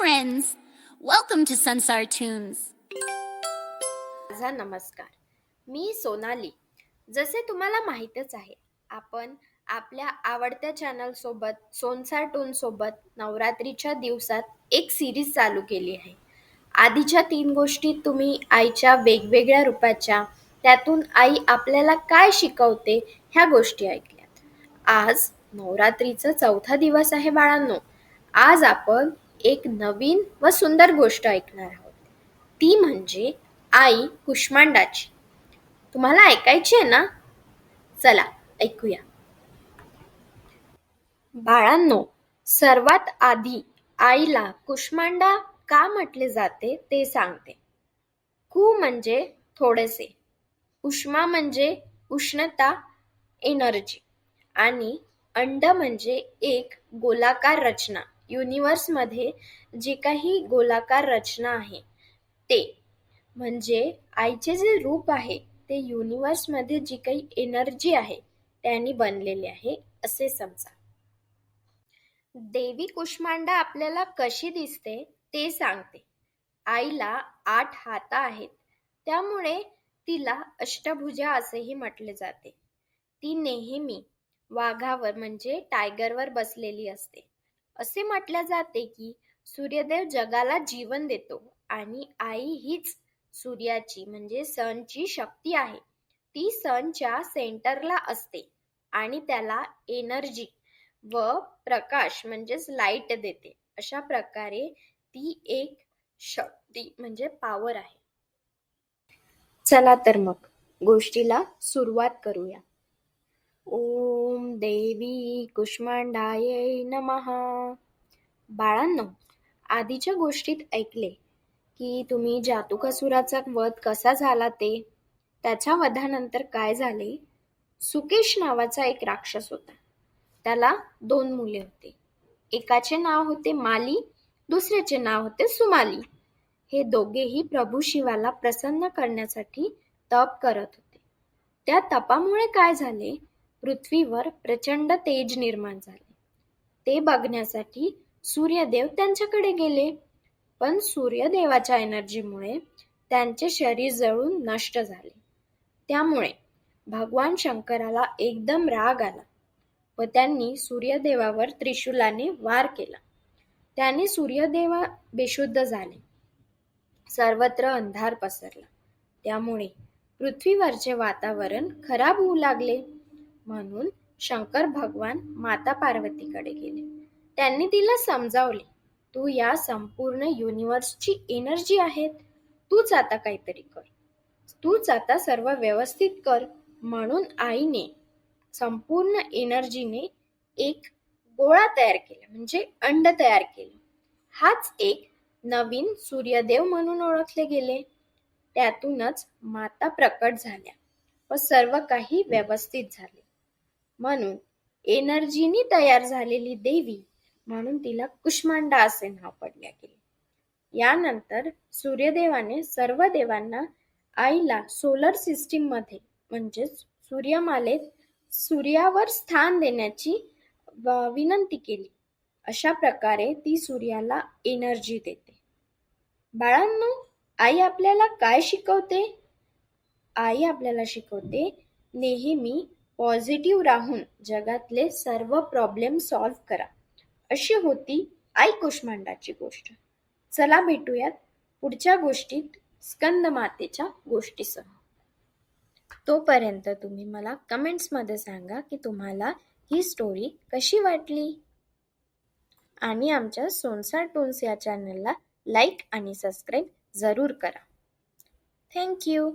friends. Welcome to Sunsar Tunes. माझा नमस्कार. मी सोनाली. जसे तुम्हाला माहीतच आहे आपण आपल्या आवडत्या चॅनल सोबत सोनसार टून सोबत नवरात्रीच्या दिवसात एक सिरीज चालू केली आहे. आधीच्या तीन गोष्टी तुम्ही आईच्या वेगवेगळ्या रूपाच्या त्यातून आई आपल्याला काय शिकवते ह्या गोष्टी ऐकल्यात. आज नवरात्रीचा चौथा दिवस आहे बाळांनो. आज आपण एक नवीन व सुंदर गोष्ट ऐकणार आहोत. ती म्हणजे आई कुष्मांडाची. तुम्हाला ऐकायची आहे ना? चला ऐकूया. बाळांनो सर्वात आधी आईला कुष्मांडा का म्हटले जाते ते सांगते. कु म्हणजे थोडेसे उष्मा म्हणजे उष्णता एनर्जी आणि अंड म्हणजे एक गोलाकार रचना. युनिवर्समध्ये जे काही गोलाकार रचना आहे ते म्हणजे आईचे जे रूप आहे ते युनिवर्समध्ये जी काही एनर्जी आहे त्यांनी बनलेले आहे असे समजा. देवी कुष्मांडा आपल्याला कशी दिसते ते सांगते. आईला आठ हात आहेत त्यामुळे तिला अष्टभुजा असेही म्हटले जाते. ती नेहमी वाघावर म्हणजे टायगरवर बसलेली असते. असे म्हटले जाते की सूर्यदेव जगाला जीवन देतो आणि आई हीच सूर्याची म्हणजे सनची शक्ती आहे. ती सनच्या सेंटरला असते आणि त्याला एनर्जी व प्रकाश म्हणजेच लाइट देते. अशा प्रकारे ती एक शक्ती म्हणजे पॉवर आहे. चला तर मग गोष्टीला सुरुवात करूया. देवी कुष्मांडाय नमहा बाळांनो आधीच्या गोष्टीत ऐकले की तुम्ही जातुकासुराचा वध कसा झाला ते? त्याच्या वधानंतर काय झाले? सुकेश नावाचा एक राक्षस होता. त्याला दोन मुले होते. एकाचे नाव होते माली दुसऱ्याचे नाव होते सुमाली. हे दोघेही प्रभू शिवाला प्रसन्न करण्यासाठी तप करत होते. त्या तपामुळे काय झाले? पृथ्वीवर प्रचंड तेज निर्माण झाले. ते बघण्यासाठी सूर्यदेव त्यांच्याकडे गेले. पण सूर्यदेवाच्या एनर्जीमुळे त्यांचे शरीर जळून नष्ट झाले. त्यामुळे भगवान शंकराला एकदम राग आला व त्यांनी सूर्यदेवावर त्रिशूलाने वार केला. त्याने सूर्यदेवा बेशुद्ध झाले. सर्वत्र अंधार पसरला. त्यामुळे पृथ्वीवरचे वातावरण खराब होऊ लागले. म्हणून शंकर भगवान माता पार्वतीकडे गेले. त्यांनी तिला समजावले तू या संपूर्ण युनिवर्सची एनर्जी आहेत. तूच आता काहीतरी कर. तूच आता सर्व व्यवस्थित कर. म्हणून आईने संपूर्ण एनर्जीने एक गोळा तयार केला म्हणजे अंड तयार केलं. हाच एक नवीन सूर्यदेव म्हणून ओळखले गेले. त्यातूनच माता प्रकट झाल्या व सर्व काही व्यवस्थित झाले. म्हणून एनर्जीनी तयार झालेली देवी म्हणून तिला कुष्मांडा असे नाव पडले गेले यानंतर सूर्यदेवाने सर्व देवांना आईला सोलर सिस्टीममध्ये म्हणजेच सूर्यमालेत सूर्यावर स्थान देण्याची विनंती केली. अशा प्रकारे ती सूर्याला एनर्जी देते. बाळांनो आई आपल्याला काय शिकवते? आई आपल्याला शिकवते नेहमी पॉझिटिव्ह राहून जगातले सर्व प्रॉब्लेम सॉल्व्ह करा. अशी होती आई कुष्मांडाची गोष्ट. चला भेटूयात पुढच्या गोष्टीत स्कंद मातेच्या गोष्टीसह. तोपर्यंत तुम्ही मला कमेंट्समध्ये सांगा की तुम्हाला ही स्टोरी कशी वाटली? आणि आमच्या सोनसार टोन्स या चॅनलला लाईक आणि सबस्क्राईब जरूर करा. थँक्यू